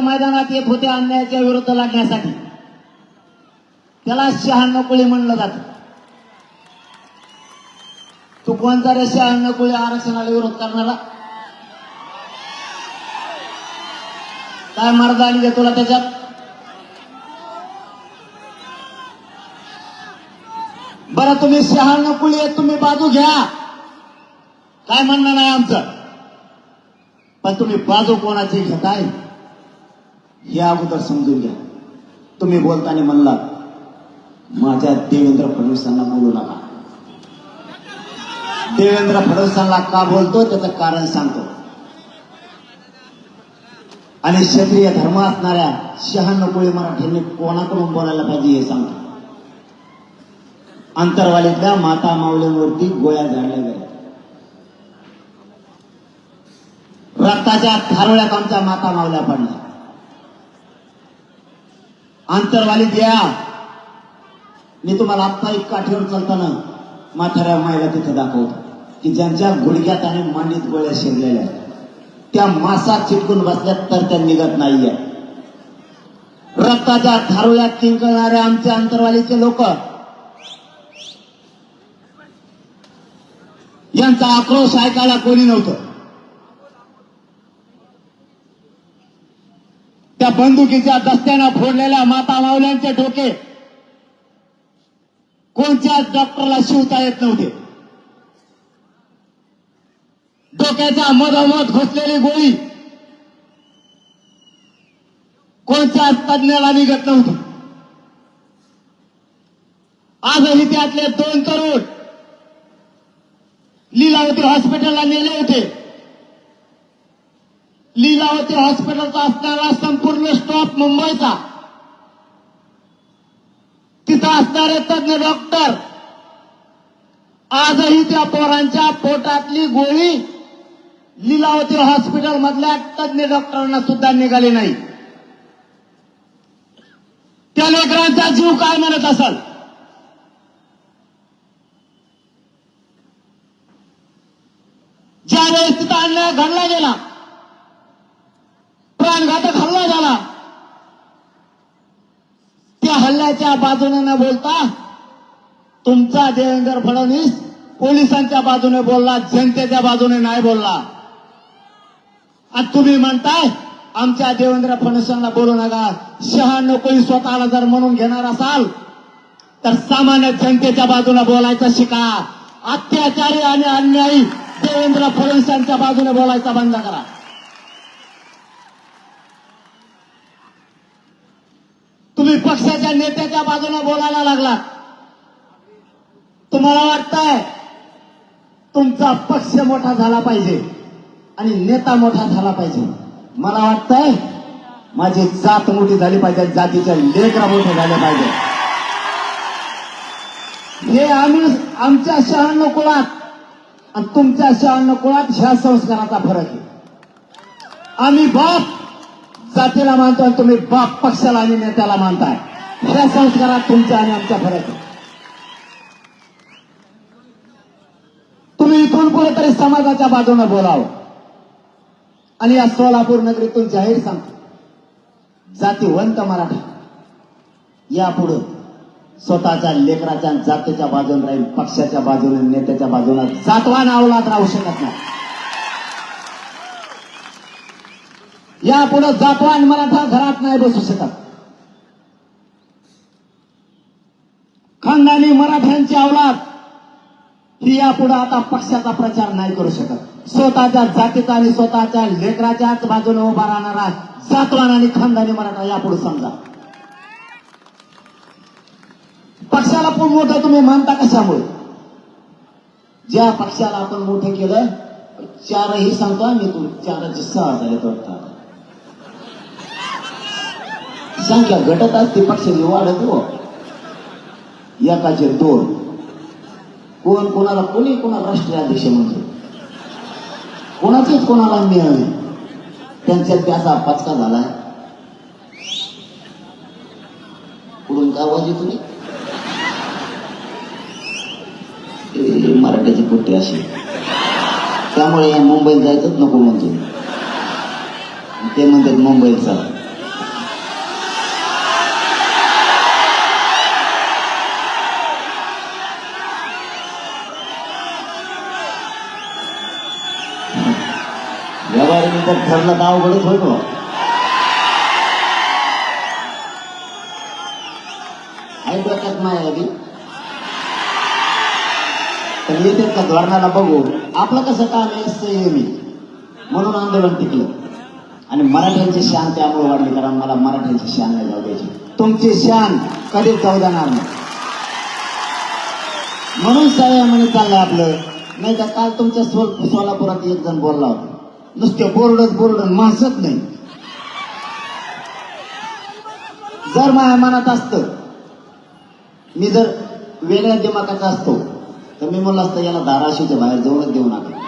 पण मैदानात येत होते अन्यायाच्या विरुद्ध लढण्यासाठी. त्याला शहाण्णव कुळी म्हणलं जात. तू कोणता रे शहाण्णव कुळी आरक्षणाला विरोध करणारा? काय मर्द आणि का तुला त्याच्यात? बरं तुम्ही शहाण्णव कुळी तुम्ही बाजू घ्या. काय म्हणणं नाही आमचं? पण तुम्ही बाजू कोणाची घेताय? हे अगोदर समजून घ्या. तुम्ही बोलताना म्हणला माझ्या देवेंद्र फडणवीसांना बोलू नका. देवेंद्र फडणवीसांना का बोलतो? त्याचं कारण सांगतो. आणि क्षत्रिय धर्म असणाऱ्या शहाण्णव कोळी मराठ्यांनी कोणाकडून बोलायला पाहिजे हे सांगतो. अंतरवालीतल्या माता माऊलींवरती गोळ्या झाडल्या गेल्या. रक्ताच्या थारोळ्यात आमच्या माता मावल्या पडल्या. अंतरवालीत या मी तुम्हाला आत्ता एक काठीवर चालताना म्हाताऱ्या मायला तिथे दाखवतो. की ज्यांच्या गुडघ्यात आणि मांडीत गोळ्या शिरलेल्या त्या मासा चिटकून बसल्यात तर त्या निघत नाहीये. रक्ताच्या थारुळ्यात किंकणारे आमचे अंतरवालीचे लोक. यांचा आक्रोश ऐकायला कोणी नव्हतं. त्या बंदुकीच्या दस्त्यानं फोडलेल्या माता मावल्यांचे डोके. कोणत्याच डॉक्टरला शिवता येत नव्हते. डोक्याच्या मधोमध घुसलेली गोळी. कोणत्याच तज्ञाला निघत नव्हती. आजही त्यातले दोन तरुण लीलावती हॉस्पिटलला नेले होते. लीलावती हॉस्पिटलचा असणारा संपूर्ण स्टॉप मुंबईचा. तिथं असणारे तज्ञ डॉक्टर. आजही त्या पोरांच्या पोटातली गोळी लीलावती हॉस्पिटल मधल्या तज्ञ डॉक्टरांना सुद्धा निघाली नाही. त्या लेकरांचा जीव काय म्हणत असल? ज्या वेळेस तिथं अन्याय घडला गेला प्राणघातक हल्ला झाला त्या कोणाच्या बाजूने न बोलता तुमचा देवेंद्र फडणवीस पोलिसांच्या बाजूने बोलला जनतेच्या बाजूने नाही बोलला. आणि तुम्ही म्हणताय आमच्या देवेंद्र फडणवीसांना बोलू नका. शहाण्णव कोणी स्वतःला जर म्हणून घेणार असाल तर सामान्य जनतेच्या बाजूने बोलायचं शिका. अत्याचारी आणि अन्यायी देवेंद्र फडणवीसांच्या बाजूने बोलायचा बंद करा तुम्ही पक्षाच्या नेत्याच्या बाजूने बोलायला लागला. तुम्हाला वाटतंय तुमचा पक्ष मोठा झाला पाहिजे आणि नेता मोठा झाला पाहिजे. मला वाटतंय माझी जात मोठी झाली पाहिजे जातीच्या लेकरा मोठे झाले पाहिजे. हे आम्ही आमच्या शहाण्णव कुळात आणि तुमच्या शहाण्णव कुळात ह्या संस्काराचा फरक आहे. आम्ही बाप जातीला मानतो आणि तुम्ही बाप पक्षाला आणि नेत्याला मानताय. ह्या संस्कारात तुमचा आणि आमचा फरक. आहे तुम्ही इथून कुठेतरी समाजाच्या बाजूने बोलावं. आणि या सोलापूर नगरीतून जाहीर सांगतो. जातीवंत मराठा. यापुढे स्वतःच्या लेकराच्या जातीच्या बाजूने राहील पक्षाच्या बाजूने नेत्याच्या बाजूने. जातवान अवलाद राहू शकत नाही. यापुढे जातवान मराठा घरात नाही बसू शकत. खानदानी मराठ्यांची अवलाद ही यापुढे आता पक्षाचा प्रचार नाही करू शकत. स्वतःच्या जातीचा आणि स्वतःच्या लेकराच्याच बाजूने उभा राहणारा जातवान आणि खानदानी मराठा यापुढे समजा. पक्षाला पण मोठं तुम्ही मानता कशामुळे? ज्या पक्षाला आपण मोठं केलं चारही सांगतो मी तू चाराचे सहा झाले वाटतं संख्या घटत असते पक्षाची वाढत हो. एकाचे दोन. कोण कोणाला कोणी कोणाला राष्ट्रीय अध्यक्ष म्हणतो? कोणाचेच कोणाला मिळाले त्यांच्यात त्याचा पचका झालाय. पुढून का वाजे तुम्ही? मराठ्याची मराठीची पुट्टी अशी. त्यामुळे या मुंबईत जायचंच नको म्हणतो. ते म्हणतात मुंबईत चला. जर ठरलं तर अवघडच होईल बुवा. डोक्यात तर येते का धोरणाला बघू. आपलं कसं काम आहे मी. म्हणून आंदोलन टिकलं. आणि मराठ्यांची शान त्यामुळे वाढली कारण मला मराठ्यांची शान नाही जाऊ द्यायची. तुमची शान कधीच जाऊ देणार नाही. म्हणून संयमाने चाललंय आपलं. नाही तर काल तुमच्या सोल सोलापुरात एक जण बोलला होता. नुसते बोरडच बोरड माणसच नाही. जर माझ्या मनात असतं मी जर वेगळ्या दिमागाचा असतो तर मी म्हणलं असतं याला धाराशिवच्या बाहेर जाऊनच देऊ नका.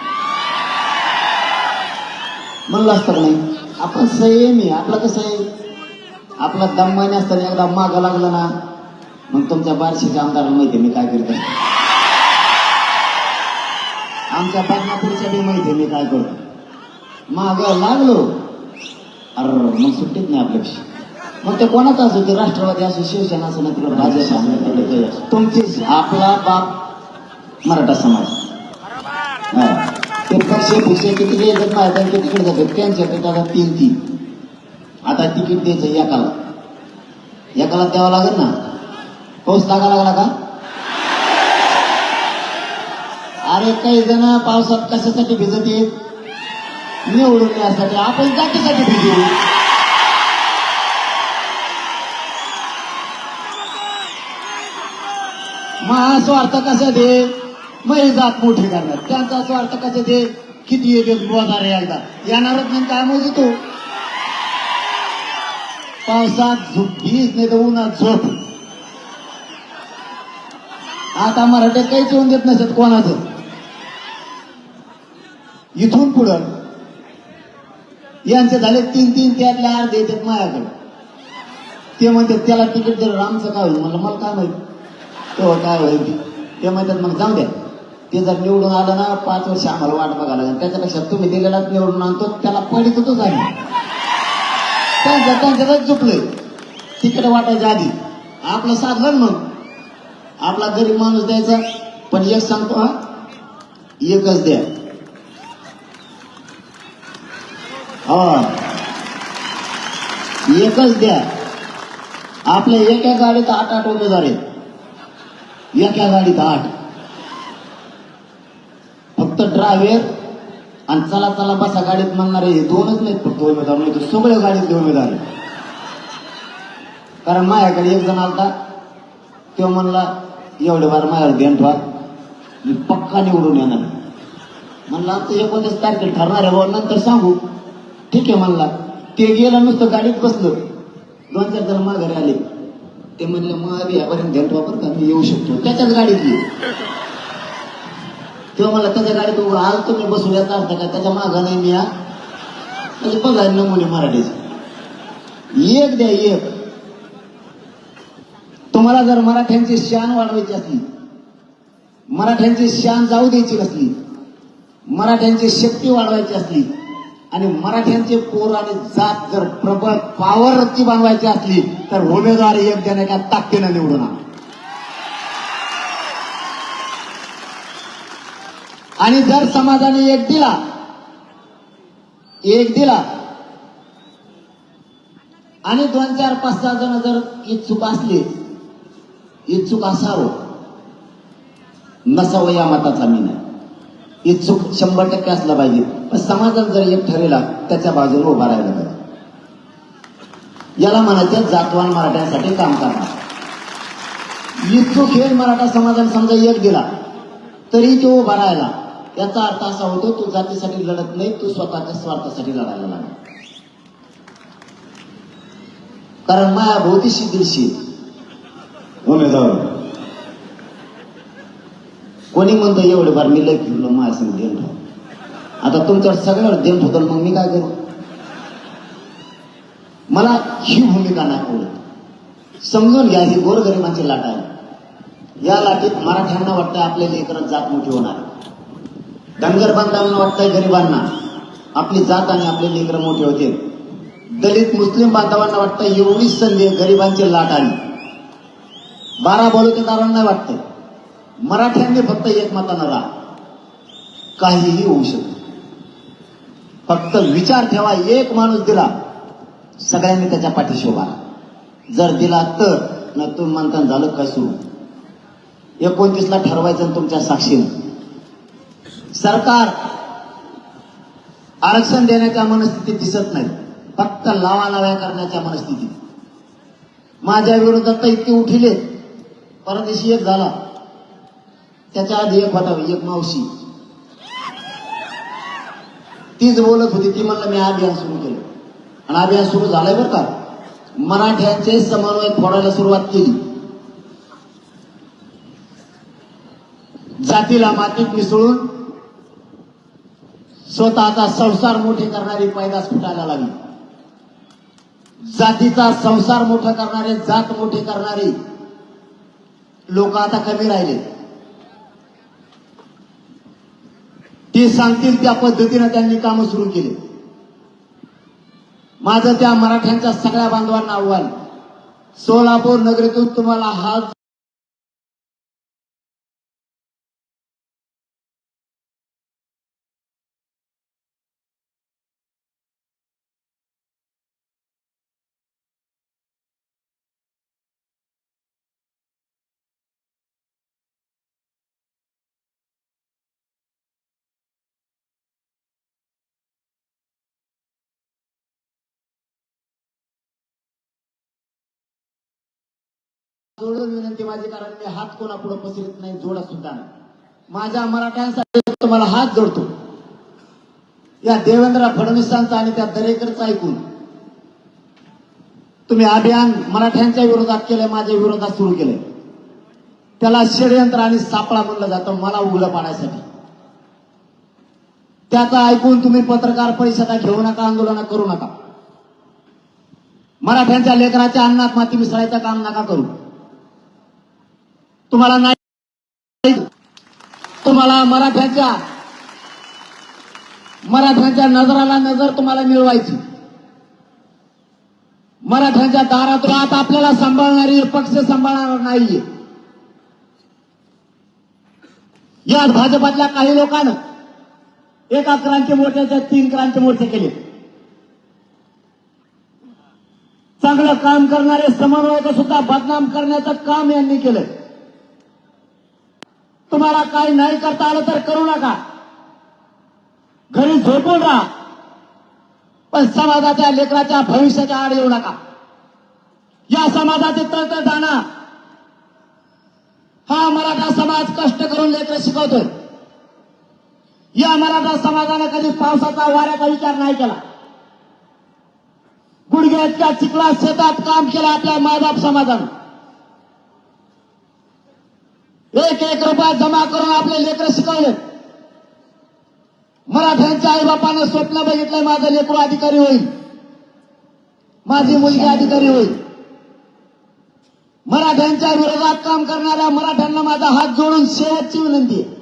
म्हणलं असतं नाही? आपण संयमी आपलं कसं आहे? आपला दम्माने असताना एकदा माग लागलं ना मग तुमच्या बारशीच्या आमदाराला माहिती मी काय करतो आमच्या बदनापूरच्या बी माहिती आहे मी काय करतो माग लागलो. अर मग सुट्टीत नाही आपल्यापेक्षा मग ते कोणाचं असो ते राष्ट्रवादी असो शिवसेना असो नाही तिकडे भाजप तुमची आपला बाप मराठा समाज. ते पक्ष पक्ष किती येतात माहिती ते तिकडे जातात. त्यांच्याकडे आता तीन तीन. आता तिकीट द्यायचं एकाला. एकाला द्यावं लागेल ना? पाऊस लागा लागला का? अरे काही जण पावसात कशासाठी भिजत येत निवडून यासाठी आपण जातीसाठी भेटू महास्वार्थ स्वार्थ कसा दे मग जात मोठी करणार. त्यांचा स्वार्थ कसा दे किती एक बोधारे एकदा. येणारच नाही काय मोज तू? पावसात झोप भीज नाही तर उन्हात झोप. आता मराठ्यात काहीच येऊन देत नसत कोणाचं. इथून पुढं यांचे झाले तीन तीन त्यातले अर्धे येतात माझ्याकडे. ते म्हणतात त्याला तिकीट दिलं आमचं काय होईल म्हणलं मला काय माहीत? तेव्हा काय होईल ते. ते म्हणतात मग जाऊ द्या. ते जर निवडून आलं ना पाच वर्ष आम्हाला वाट बघायला लागेल. त्याच्यापेक्षा तुम्ही दिलेलाच निवडून आणतो त्याला पडित होतोच आहे. त्यांच्या त्यांच्यातच चुकलंय तिकडे वाटायच्या आधी. आपलं साधलं मग. आपला गरीब माणूस द्यायचा. पण एक सांगतो हा. एकच द्या. हा. एकच द्या. आपल्या एका गाडीत आठ आठ उमेदवार आहेत. एका गाडीत आठ. फक्त ड्रायव्हर आणि चला चला बसा गाडीत म्हणणारे हे दोनच नाहीत फक्त उमेदवार. म्हणजे नाही तर सगळे गाडीतले उमेदवार आहेत. कारण माझ्याकडे एक जण आलता. तो म्हणला एवढे बार माझ्यावर ध्यान ठेवा. मी पक्का निवडून येणार. म्हणलं आमचं एकोणतीस तारखेला ठरणार आहे बुवा, नंतर सांगू. ठीक आहे म्हणला. ते गेलं नुसतं गाडीत बसलं. दोन चार जण माघारी आले. ते म्हणले मग यापर्यंत ध्यान वापर का? मी येऊ शकतो. त्याच्याच गाडीत येऊ तेव्हा मला त्याच्या गाडीत उभं आल तुम्ही बसून याचा अर्थ का त्याच्या मागं नाही मी या म्हणजे बघा नमुने मराठीचे एक द्या एक. तुम्हाला जर मराठ्यांची शान वाढवायची असली मराठ्यांची शान जाऊ द्यायची नसली मराठ्यांची शक्ती वाढवायची असली आणि मराठ्यांचे पोर आणि जात जर प्रबळ पावरची बनवायची असली तर उमेदवार एक देणे का ताकदीनं निवडून आणा. आणि जर समाजाने एक दिला एक दिला आणि दोन चार पाच सहा जण जर इच्छुक असले इच्छुक असावं नसावं या मताचा मी नाही. इच्छुक शंभर टक्के असला पाहिजे. पण समाजात जर एक ठरेला त्याच्या बाजूला उभा राहिला पाहिजे. याला म्हणायचं जातवान मराठ्यांसाठी काम करणार. इच्छुक हे मराठा समाजाने समजा एक दिला तरी तो उभा राहिला. याचा अर्थ असा होतो तू जातीसाठी लढत नाही तू स्वतःच्या स्वार्थासाठी लढायला लागला. कारण माया भोवतीशी दिलशी उमेदवार हो कोणी म्हणतो एवढं बार मी लय फिरलो माझ्या संग देण ठेव आता तुमच्यावर सगळ्यावर देण ठेवतो मग मी काय करू? मला ही भूमिका नाही आवडत समजून घ्या ही गोरगरिबांची लाट आहे. या लाटीत मराठ्यांना वाटतं आपल्या लेकरात जात मोठी होणार. धनगर बांधवांना वाटतंय गरिबांना आपली जात आणि आपले लेकर मोठे होते दलित मुस्लिम बांधवांना वाटतं एवढी संधी गरिबांची लाट आली. बारा बलुतेदारांना वाटतं मराठ्यांनी फक्त एकमतानं राहा. काहीही होऊ शकत फक्त विचार ठेवा एक माणूस दिला सगळ्यांनी त्याच्या पाठीशी उभा जर दिला तर न तुम्ही म्हणता झालं काय सुरू? एकोणतीसला ठरवायचं तुमच्या साक्षीनं. सरकार आरक्षण देण्याच्या मनस्थितीत दिसत नाही. फक्त लावा लाव्या करण्याच्या मनस्थितीत. माझ्या विरोधात तर इतके उठिले परदेशी एक झाला. त्याच्या आधी एक होता एक मावशी. तीच बोलत होती ती म्हणलं मी अभियान सुरू केलं. आणि अभियान सुरू झालंय बरं का. मराठ्यांचे समन्वय फोडायला सुरुवात केली. जातीला मातीत मिसळून स्वतःचा संसार मोठे करणारी पैदास फुटायला लागली. जातीचा संसार मोठा करणारे जात मोठे करणारे लोक आता कमी राहिले. ते सांगतील त्या पद्धतीनं त्यांनी कामं सुरू केली. माझं त्या मराठ्यांच्या सगळ्या बांधवांना आव्हान सोलापूर नगरीतून तुम्हाला हा जोडून विनंती माझी कारण मी हात कोणापुढे पसरत नाही जोडा सुद्धा नाही. माझ्या मराठ्यांसाठी तुम्हाला हात जोडतो. या देवेंद्र फडणवीसांचा आणि त्या दरेकरचा ऐकून. तुम्ही अभियान मराठ्यांच्या विरोधात केलंय माझ्या विरोधात सुरू केलंय. त्याला षडयंत्र आणि सापळा म्हणलं जातं मला उघडं पाण्यासाठी. त्याचा ऐकून तुम्ही पत्रकार परिषदा घेऊ नका आंदोलन करू नका. मराठ्यांच्या लेकराच्या अन्नात माती मिसळायचं काम नका करू. तुम्हाला नाही. तुम्हाला मराठ्याच्या मराठ्यांच्या नजराला नजर तुम्हाला मिळवायची. मराठ्यांच्या दारातून आता आपल्याला सांभाळणारी पक्ष सांभाळणार नाहीये. यात भाजपातल्या काही लोकांना एका क्रांती मोर्चाच्या तीन क्रांती मोर्चे केले. चांगलं काम करणारे समन्वयक सुद्धा बदनाम करण्याचं काम यांनी केलं तुम्हाला काय नाही करता आलं तर करू नका. घरी झोपून राहा. पण समाजाच्या लेकराच्या भविष्याच्या आड येऊ नका. या समाजाचे तळतळ जाणार हा मराठा समाज कष्ट करून लेकर शिकवतोय. या मराठा समाजाने कधी पावसाचा वाऱ्याचा विचार नाही केला. गुडघ्याच्या चिखला शेतात काम केलं आपल्या मायबाप समाजानं. एक एक रुपया जमा करून आपले लेकर शिकवले. मराठ्यांच्या आई बापानं स्वप्न बघितलंय माझं लेकरू अधिकारी होईल. माझी मुलगी अधिकारी होईल. मराठ्यांच्या विरोधात काम करणाऱ्या मराठ्यांना माझा हात जोडून शेवटची विनंती आहे.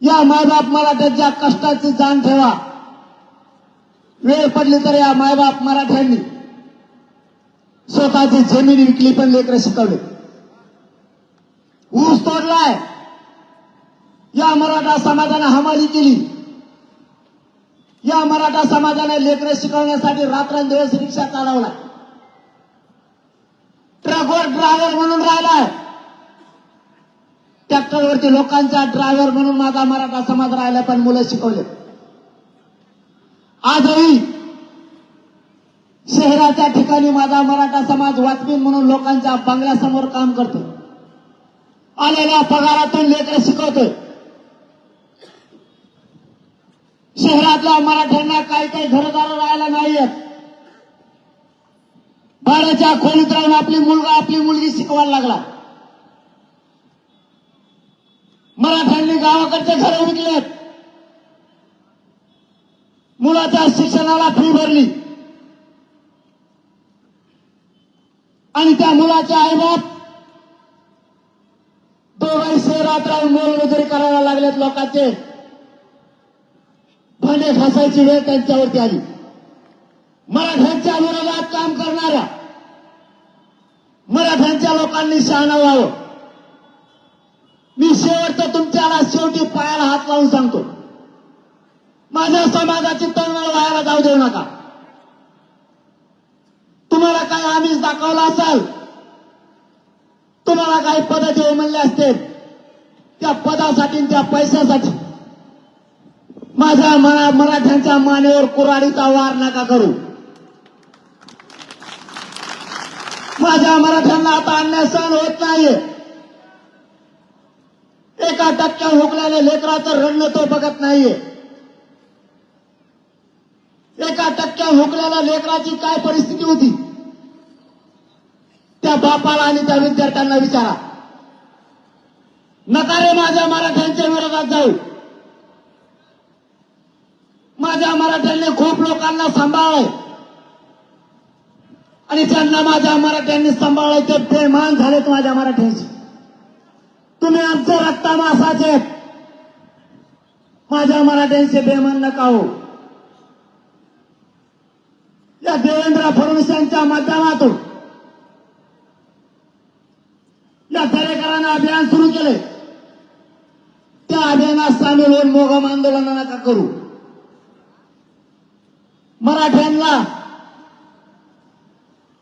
या मायबाप मराठ्यांच्या कष्टाची जाण ठेवा. वेळ पडली तर या मायबाप मराठ्यांनी स्वतःची जमीन विकली पण लेकर शिकवले. ऊस तोडलाय. या मराठा समाजाने हमाली केली. या मराठा समाजाने लेकरे शिकवण्यासाठी रात्रंदिवस रिक्षा चालवला ट्रकवर ड्रायव्हर म्हणून राहिलाय. ट्रॅक्टरवरती लोकांचा ड्रायव्हर म्हणून माझा मराठा समाज राहिला पण मुलं शिकवले. आजही शहराच्या ठिकाणी माझा मराठा समाज वाचवी म्हणून लोकांच्या बंगल्यासमोर काम करतो. आलेल्या पगारातून लेकर शिकवतोय. शहरातल्या मराठ्यांना काही काही घरदार राहायला नाहीयेत. भाड्याच्या खोलीत राहून आपली मुलगा आपली मुलगी शिकवायला लागला. मराठ्यांनी गावाकडचे घर विकलेत. मुलाच्या शिक्षणाला फी भरली. आणि त्या मुलाचे आईबाप दोघाही राहून मोलमजुरी करायला लागलेत लोकांचे. भांडे घासायची वेळ त्यांच्यावरती आली. मराठ्यांच्या विरोधात काम करणाऱ्या मराठ्यांच्या लोकांनी शहाणा व्हावं. मी शेवटचं तुमच्याला शेवटी पायाला हात लावून सांगतो. माझ्या समाजाची तळमळ व्हायला जाऊ देऊ नका. तुम्हाला काय आम्हीच दाखवला असाल? तुम्हाला काही पद देऊ म्हणले असतील? त्या पदासाठी त्या पैशासाठी. माझ्या मरा मराठ्यांच्या मानेवर कुराडीचा वार नका करू. माझ्या मराठ्यांना आता अन्याय सहन होत नाहीये. एका टक्क्या हुकल्याने लेकराचं रडणं तो बघत नाहीये. एका टक्क्या हुकल्याला लेकराची काय परिस्थिती होती? त्या बापाला आणि त्या विद्यार्थ्यांना विचारा. नका रे माझ्या मराठ्यांच्या विरोधात जाऊ. माझ्या मराठ्यांनी खूप लोकांना सांभाळलंय. आणि ज्यांना माझ्या मराठ्यांनी सांभाळलंय ते प्रेमान झालेत माझ्या मराठ्यांशी तुम्ही आमचे रक्ता मासाचे माझ्या मराठ्यांचे बेमान नका हो. या देवेंद्र फडणवीस यांच्या माध्यमातून या दरेकरांना अभियान सुरू केले त्या अभियानात सामील होऊन मोगम आंदोलन नका करू? मराठ्यांना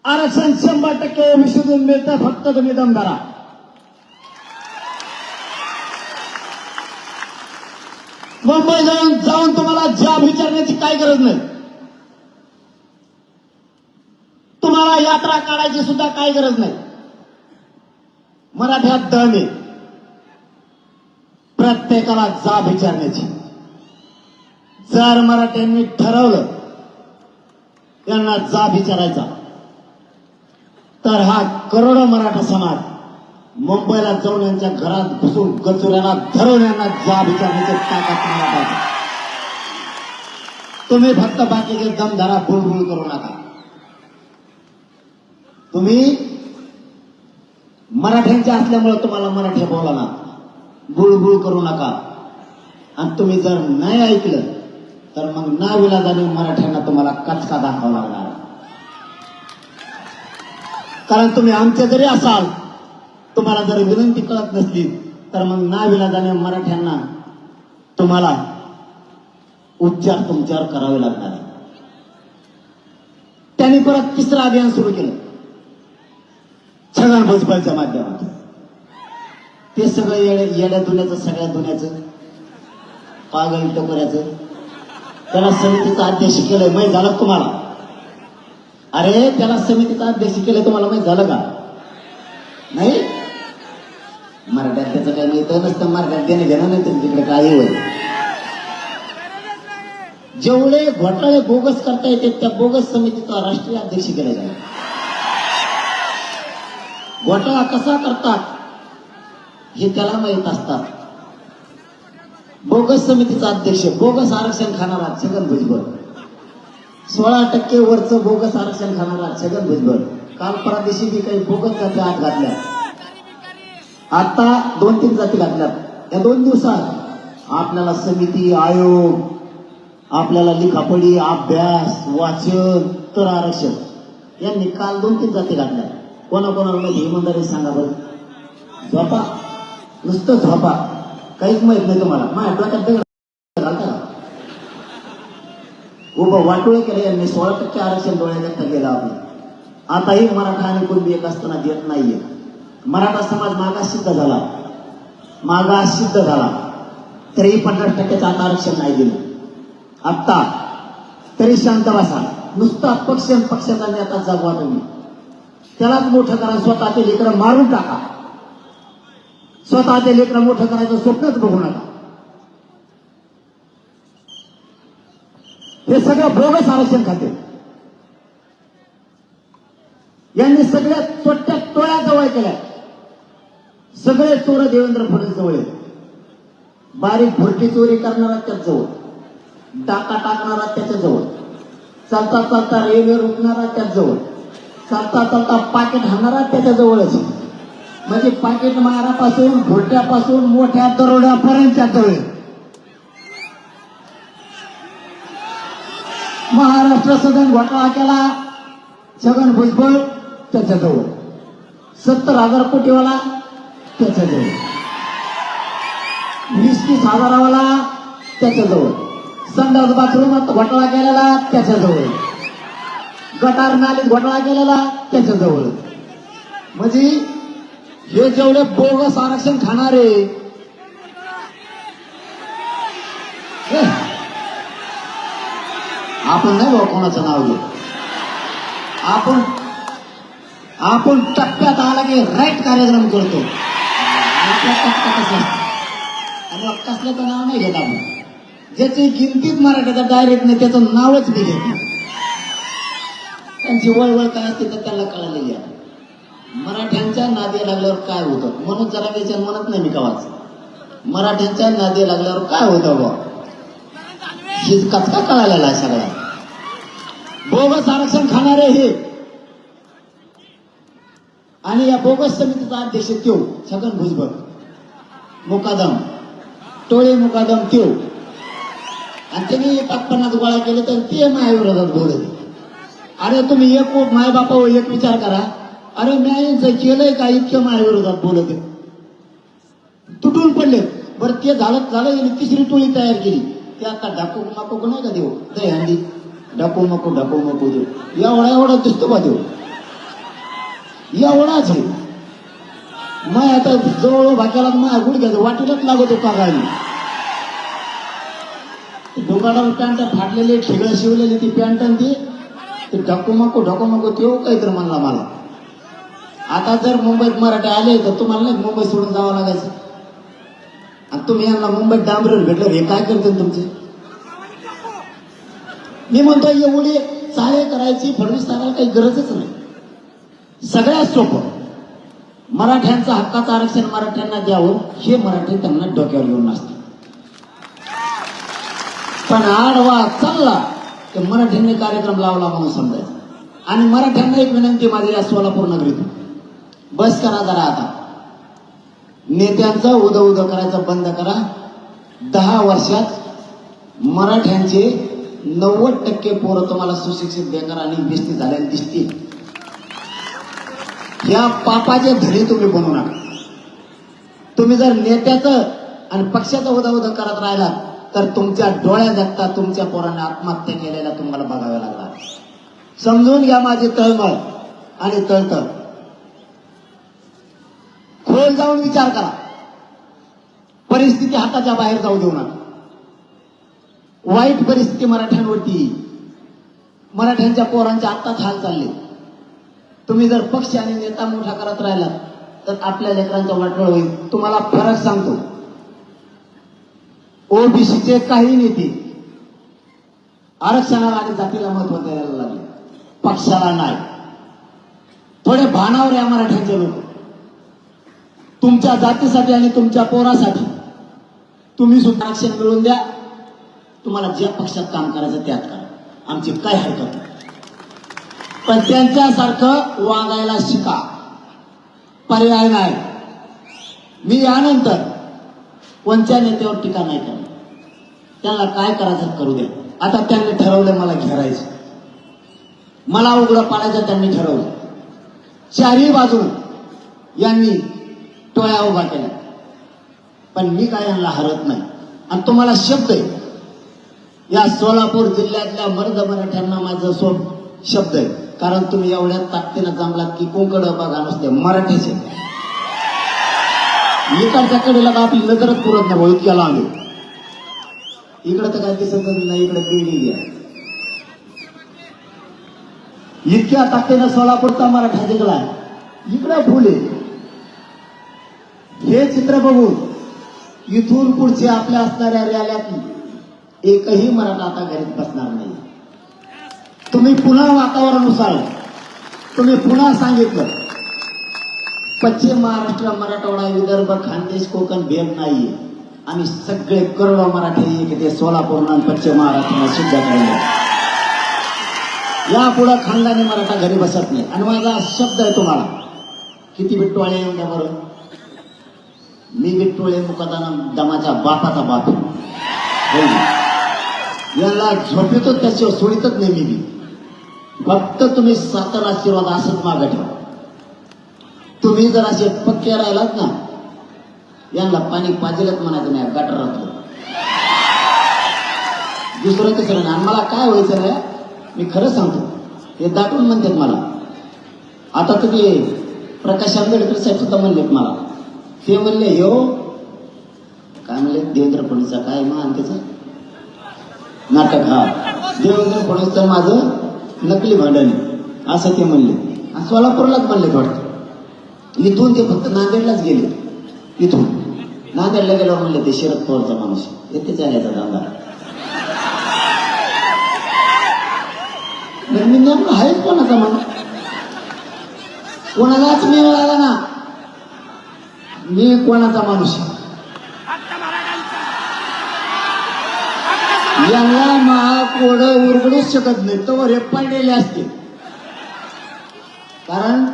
आरक्षण शंभर टक्के ओबीसीतून मिळतं फक्त तुम्ही दम धरा. मुंबई जाऊन जाऊन तुम्हाला जॉब विचारण्याची काय गरज नाही. तुम्हाला यात्रा काढायची सुद्धा काही गरज नाही. मराठ्यात दम आहे. प्रत्येकाला जाब विचारण्याची. जर मराठ्यांनी ठरवलं त्यांना जाब विचारायचा. तर हा करोडो मराठा समाज मुंबईला जाऊन यांच्या घरात घुसून गचुऱ्याला धरून यांना जाब विचारण्याची ताकद तुम्हाला पाहिजे. तुम्ही फक्त बाकीचे दमधारा बुळबुळ करू नका. तुम्ही मराठ्यांचे असल्यामुळे तुम्हाला मराठी बोला ना गुळगुळ करू नका. आणि तुम्ही जर नाही ऐकलं तर मग ना विलाजाने मराठ्यांना तुम्हाला कचका दाखवा लागणार. कारण तुम्ही आमचे जरी असाल तुम्हाला जर विनंती कळत नसली तर मग ना विलाजाने मराठ्यांना तुम्हाला उपचार तुमच्यावर करावे लागणार. आहे. त्यांनी परत तिसरं अभियान सुरू केलं. छगन भुजबळच्या माध्यमातून. ते सगळं येड्या येड्या धुण्याचं सगळ्या धुण्याचं पागल टकोऱ्याचं. त्याला समितीचा अध्यक्ष केलंय माहीत झालं तुम्हाला? अरे त्याला समितीचा अध्यक्ष केलंय तुम्हाला माहीत झालं का? नाही? मराठ्यात त्याचं काय माहीत नसतं मराठ्यात देणं घेणं नाही तर तिकडे काही होईल जेवढे घोटाळे बोगस करता येते त्या बोगस समितीचा राष्ट्रीय अध्यक्ष केला जाईल. घोटाळा कसा करतात? हे त्याला माहीत असतात. बोगस समितीचा अध्यक्ष बोगस आरक्षण खाणारा छगन भुजबळ सोळा टक्के वरचं बोगस आरक्षण खाणारा छगन भुजबळ काल परदेशी बी काही बोगस जाती आत घातल्या आता दोन तीन जाती घातल्यात. या दोन दिवसात आपल्याला समिती आयोग आपल्याला लिखापडी अभ्यास वाचन तर आरक्षण यांनी काल दोन तीन जाती घातल्या कोणाकोणाला माहिती इमानदारी सांगा बरं. झोपा नुसतं झापा. काहीच माहीत नाही तुम्हाला. मग डोक्यात दगड घालता उभं वाटोळे केलं यांनी. सोळा टक्के आरक्षण डोळ्याच्या गेला आपण आताही मराठा आणि कुणबी एक असताना देत नाहीये. मराठा समाज मागास सिद्ध झाला. मागास सिद्ध झाला. तरीही पन्नास टक्क्याचं आता आरक्षण नाही दिलं. आत्ता तरी शांत बसा. नुसता पक्ष आणि पक्षाचा नेता जागवा तुम्ही. त्यालाच मोठं करा. स्वतःचे इकडं मारून टाका. स्वतःचे लेकरं मोठं करायचं स्वप्नच बघू नका. हे सगळं बोगस आरक्षण खाते. यांनी सगळ्या तोट्या टोळ्या जवळ केल्या. सगळे चोर देवेंद्र फडणवीस जवळ आहेत. बारीक भुरटी चोरी करणारा त्याच जवळ. डाका टाकणारा त्याच्याजवळ चालता चालता रेल्वे रुकणारा त्याच जवळ. चालता चालता पाकिट हाणणारा त्याच्या जवळच. म्हणजे पाकिट मारापासून घोट्यापासून मोठ्या दरोड्यापर्यंत जवळ महाराष्ट्र सदन घोटाळा केला. छगन भुजबळ त्याच्याजवळ. सत्तर हजार कोटीवाला त्याच्याजवळ. वीस तीस हजारावाला त्याच्याजवळ. संडास बाथरूमात घोटाळा केलेला त्याच्याजवळ. गटार नालीत घोटाळा केलेला त्याच्याजवळ. म्हणजे हे जेवढे बोगस आरक्षण खाणारे आपण नाही भाऊ कोणाचं नाव घेऊ. आपण आपण टप्प्यात आला की राईट कार्यक्रम करतो. आणि कसल्याचं नाव नाही घेत आपण. ज्याची किमतीत मराठीचा डायरेक्ट नाही त्याचं नावच मी घेत. नाही त्यांची वळवळ काय असते तर त्याला कळालेली आहे. मराठ्यांच्या नादी लागल्यावर काय होतं? म्हणून जरा त्याच्या म्हणत नाही मी कवाच. मराठ्यांच्या नादी लागल्यावर काय होतं बा हे कचका कळालेला आहे सगळ्या बोगस आरक्षण खाणारे हे. आणि या बोगस समितीचा अध्यक्ष त्यो छगन भुजबळ. मुकादम. टोळे मुकादम त्यो. आणि त्यांनी पाच पन्नास गोळा केले तर ते माझ्याविरोधात बोलत अरे तुम्ही एक माय बापा एक विचार करा. अरे मी यांचं केलंय का? इतकं माझ्याविरोधात बोलत आहे. तुटून पडले बरं ते झालं झालं गेली तिसरी टोळी तयार केली. ते आता डाकू माको नाही का देऊ? दहीहंडी डाकू मकू डाकू मकू देऊ. एवढा एवढा दिसतो बा देऊ. एवढाच आहे. मग आता जवळ भाक्याला माझ्या गुडघ्याचं वाटेलच लागतो का गाडी डोकाडावर पॅन्ट फाटलेले ठिगळ शिवलेली ती पॅन्ट आणि ती. ते ढकू मको ढकू मको तेव काहीतरी म्हणला मला. आता जर मुंबईत मराठी आले तर तुम्हाला नाही मुंबई सोडून जावं लागायचं? आणि तुम्ही यांना मुंबईत डांबरून भेटलं हे काय करते तुमचे? मी म्हणतो एवढी चाळे करायची फडणवीस साहेबांना काही गरजच नाही. सगळ्यात सोपं मराठ्यांचं हक्काचं आरक्षण मराठ्यांना द्यावं हे मराठी त्यांना डोक्यावर येऊन असतं पण आडवा चालला तर मराठ्यांनी कार्यक्रम लावला म्हणून समजायचं. आणि मराठ्यांना एक विनंती माझी या सोलापूर नगरीतून बस करा जरा आता. नेत्यांचं उद उद करायचं बंद करा. दहा वर्षात मराठ्यांचे नव्वद टक्के पोरं तुम्हाला सुशिक्षित बेकार आणि बेस्ती झालेली दिसतील. या पापाचे धडे तुम्ही बनवू नका. तुम्ही जर नेत्याचं आणि पक्षाचं उदा उदा करत राहिलात तर तुमच्या डोळ्या जगता तुमच्या पोरांना आत्महत्या केलेल्या तुम्हाला बघाव्या लागणार. समजून घ्या माझी तळमळ आणि तळतळ. खोल जाऊन विचार करा. परिस्थिती हाताच्या बाहेर जाऊ देऊ नका. वाईट परिस्थिती मराठ्यांवरती मराठ्यांच्या पोरांच्या आत्ताच हाल चालले. तुम्ही जर पक्ष आणि नेता मोठा करत राहिला तर आपल्या लेकरांचा वाटोळ होईल. तुम्हाला फरक सांगतो. ओबीसीचे काही नेते आरक्षणाला आणि जातीला महत्त्व द्यायला लागले. पक्षाला नाही. थोडे भानावर या मराठ्यांचे लोक. तुमच्या जातीसाठी आणि तुमच्या पोरासाठी. तुम्ही सुद्धा आरक्षण मिळवून द्या. तुम्हाला ज्या पक्षात काम करायचं त्यात करा. आमची काय हरकत नाही. पण त्यांच्यासारखं वागायला शिका. पर्याय नाही. मी यानंतर कोणत्या नेत्यावर टीका नाही करणार. त्यांना काय करायचं करू दे आता त्यांनी ठरवलं मला घेरायचं. मला उघडं पाडायचं त्यांनी ठरवलं. चारही बाजू यांनी टोळ्या उभा केल्या. पण मी काय यांना हरत नाही. आणि तुम्हाला शब्द आहे. या सोलापूर जिल्ह्यातल्या मर्द मराठ्यांना माझं सो शब्द आहे. कारण तुम्ही एवढ्या ताकदीनं जमलात की कोकड बघा नसते मराठीचे इकडच्या कडेला आपली नजरच पुरत नाही भाऊ इतक्या लांब आहे. इकडं तर काय दिसतच नाही इकडे बिल्डिंग आहे. इतक्या ताकदीनं सोलापूरचा मराठा जिंकला इकडे फुले हे चित्र बघून इथून पुढच्या आपल्या असणाऱ्या रॅल्यात एकही मराठा आता घरीत बसणार नाही. तुम्ही पुन्हा वातावरणानुसार तुम्ही पुन्हा सांगितलं. पश्चिम महाराष्ट्र मराठवाडा विदर्भ खानदेश कोकण भेद नाहीये. आम्ही सगळे करोडो मराठी एक ते सोलापूर आणि पश्चिम महाराष्ट्राला सिद्ध करायला या पुढं खानदानी मराठा घरी बसत नाही. आणि माझा शब्द आहे तुम्हाला. किती बिट्टोळे येऊन द्या मी बिट्टोळे मुकादाना दमाच्या बापाचा बाप. याला झोपेतो त्याच्यावर सोडितच नाही मी बी. फक्त तुम्ही सातार आशीर्वाद असंच मागं ठेवा. तुम्ही जर असे पक्के राहिलात ना यांना पाणी पाजेलच म्हणायचं नाही गटारात दुसरं तिसरं नाही. आणि मला काय व्हायचं रे? मी खरं सांगतो. हे दाटून म्हणतात मला. आता तुम्ही प्रकाश आंबेडकर साहेब सुद्धा म्हणलेत मला. हे म्हणले हो काय म्हणले? देवेंद्र फडणवीसचा काय मान त्याचा? नाटक हा. देवेंद्र फडणवीसचं माझं नकली भांडण असं ते म्हणले. आणि सोलापूरलाच म्हणले वाटतं इथून ते फक्त नांदेडलाच गेले. इथून? नांदेडला गेल्यावर म्हणले ते शरद पवारचा माणूस येतेच आहे याचा दादा मी नेमकं आहेच कोणाचा म्हणून कोणालाच मी मिळाला मी कोणाचा माणूस? याला यांना महाकोड उरगडूच शकत नाही. तो हे पडलेले असते कारण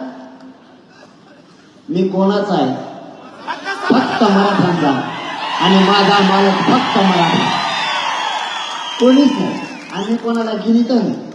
मी कोणाचा आहे? फक्त मराठ्यांचा. आणि माझा मालक फक्त मराठा. कोणीच नाही. आणि कोणाला गिरीत नाही.